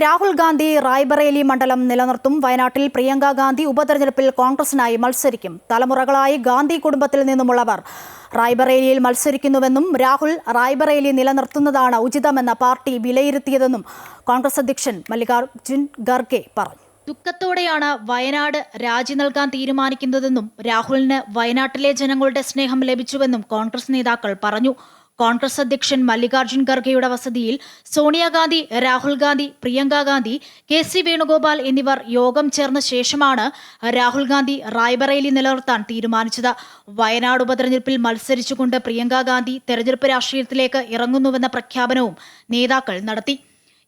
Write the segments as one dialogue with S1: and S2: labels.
S1: രാഹുൽ ഗാന്ധി റായ്ബറേലി മണ്ഡലം നിലനിർത്തും. വയനാട്ടിൽ പ്രിയങ്ക ഗാന്ധി ഉപതെരഞ്ഞെടുപ്പിൽ കോൺഗ്രസിനായി മത്സരിക്കും. തലമുറകളായി ഗാന്ധി കുടുംബത്തിൽ നിന്നുമുള്ളവർ റായ്ബറേലിയിൽ മത്സരിക്കുന്നുവെന്നും രാഹുൽ റായ്ബറേലി നിലനിർത്തുന്നതാണ് ഉചിതമെന്ന പാർട്ടി വിലയിരുത്തിയതെന്നും കോൺഗ്രസ് അധ്യക്ഷൻ മല്ലികാർജുൻ ഖർഗെ പറഞ്ഞു. ദുഃഖത്തോടെയാണ് വയനാട് രാജി നൽകാൻ തീരുമാനിക്കുന്നതെന്നും രാഹുലിന് വയനാട്ടിലെ ജനങ്ങളുടെ സ്നേഹം ലഭിച്ചുവെന്നും കോൺഗ്രസ് നേതാക്കൾ പറഞ്ഞു. കോൺഗ്രസ് അധ്യക്ഷൻ മല്ലികാർജുൻ ഖർഗെയുടെ വസതിയിൽ സോണിയാഗാന്ധി രാഹുൽ ഗാന്ധി പ്രിയങ്ക ഗാന്ധി കെ സി വേണുഗോപാൽ എന്നിവർ യോഗം ചേർന്ന ശേഷമാണ് രാഹുൽ ഗാന്ധി റായ്ബറേലി നിലനിർത്താൻ തീരുമാനിച്ചത്. വയനാട് ഉപതെരഞ്ഞെടുപ്പിൽ മത്സരിച്ചുകൊണ്ട് പ്രിയങ്ക ഗാന്ധി തെരഞ്ഞെടുപ്പ് രാഷ്ട്രീയത്തിലേക്ക് ഇറങ്ങുന്നുവെന്ന പ്രഖ്യാപനവും നേതാക്കൾ നടത്തി.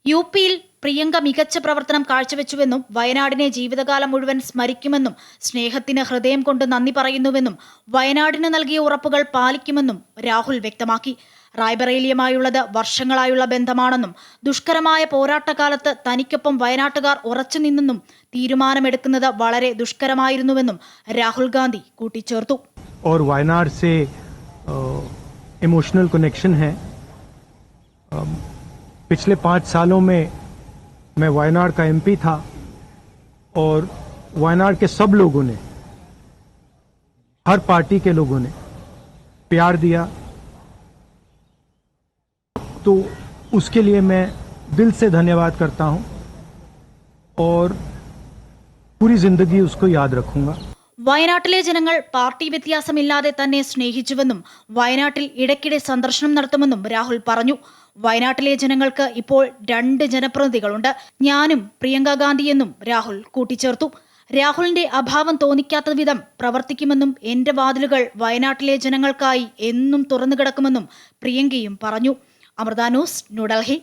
S1: യു പിയിൽ പ്രിയങ്ക മികച്ച പ്രവർത്തനം കാഴ്ചവെച്ചുവെന്നും വയനാടിനെ ജീവിതകാലം മുഴുവൻ സ്മരിക്കുമെന്നും സ്നേഹത്തിന് ഹൃദയം കൊണ്ട് നന്ദി പറയുന്നുവെന്നും വയനാടിന് നൽകിയ ഉറപ്പുകൾ പാലിക്കുമെന്നും രാഹുൽ വ്യക്തമാക്കി റായ്ബറേലിയുമായുള്ളത് വർഷങ്ങളായുള്ള ബന്ധമാണെന്നും ദുഷ്കരമായ പോരാട്ടകാലത്ത് തനിക്കൊപ്പം വയനാട്ടുകാർ ഉറച്ചു നിന്നെന്നും തീരുമാനമെടുക്കുന്നത് വളരെ ദുഷ്കരമായിരുന്നുവെന്നും രാഹുൽ ഗാന്ധി കൂട്ടിച്ചേർത്തു
S2: और वायनाड से इमोशनल कनेक्शन है अम, पिछले पाँच सालों में मैं वायनाड का एमपी था और वायनाड के सब लोगों ने, हर पार्टी के लोगों ने प्यार दिया। तो उसके लिए मैं दिल से धन्यवाद करता हूँ और पूरी ज़िंदगी उसको याद रखूँगा।
S1: വയനാട്ടിലെ ജനങ്ങൾ പാർട്ടി വ്യത്യാസമില്ലാതെ തന്നെ സ്നേഹിച്ചുവെന്നും വയനാട്ടിൽ ഇടയ്ക്കിടെ സന്ദർശനം നടത്തുമെന്നും രാഹുൽ പറഞ്ഞു. വയനാട്ടിലെ ജനങ്ങൾക്ക് ഇപ്പോൾ രണ്ട് ജനപ്രതിനിധികളുണ്ട്. ഞാനും പ്രിയങ്ക ഗാന്ധിയെന്നും രാഹുൽ കൂട്ടിച്ചേർത്തു. രാഹുലിന്റെ അഭാവം തോന്നിക്കാത്ത വിധം പ്രവർത്തിക്കുമെന്നും എന്റെ വാതിലുകൾ വയനാട്ടിലെ ജനങ്ങൾക്കായി എന്നും തുറന്നു കിടക്കുമെന്നും പ്രിയങ്കയും പറഞ്ഞു. അമൃത ന്യൂസ് ന്യൂഡൽഹി.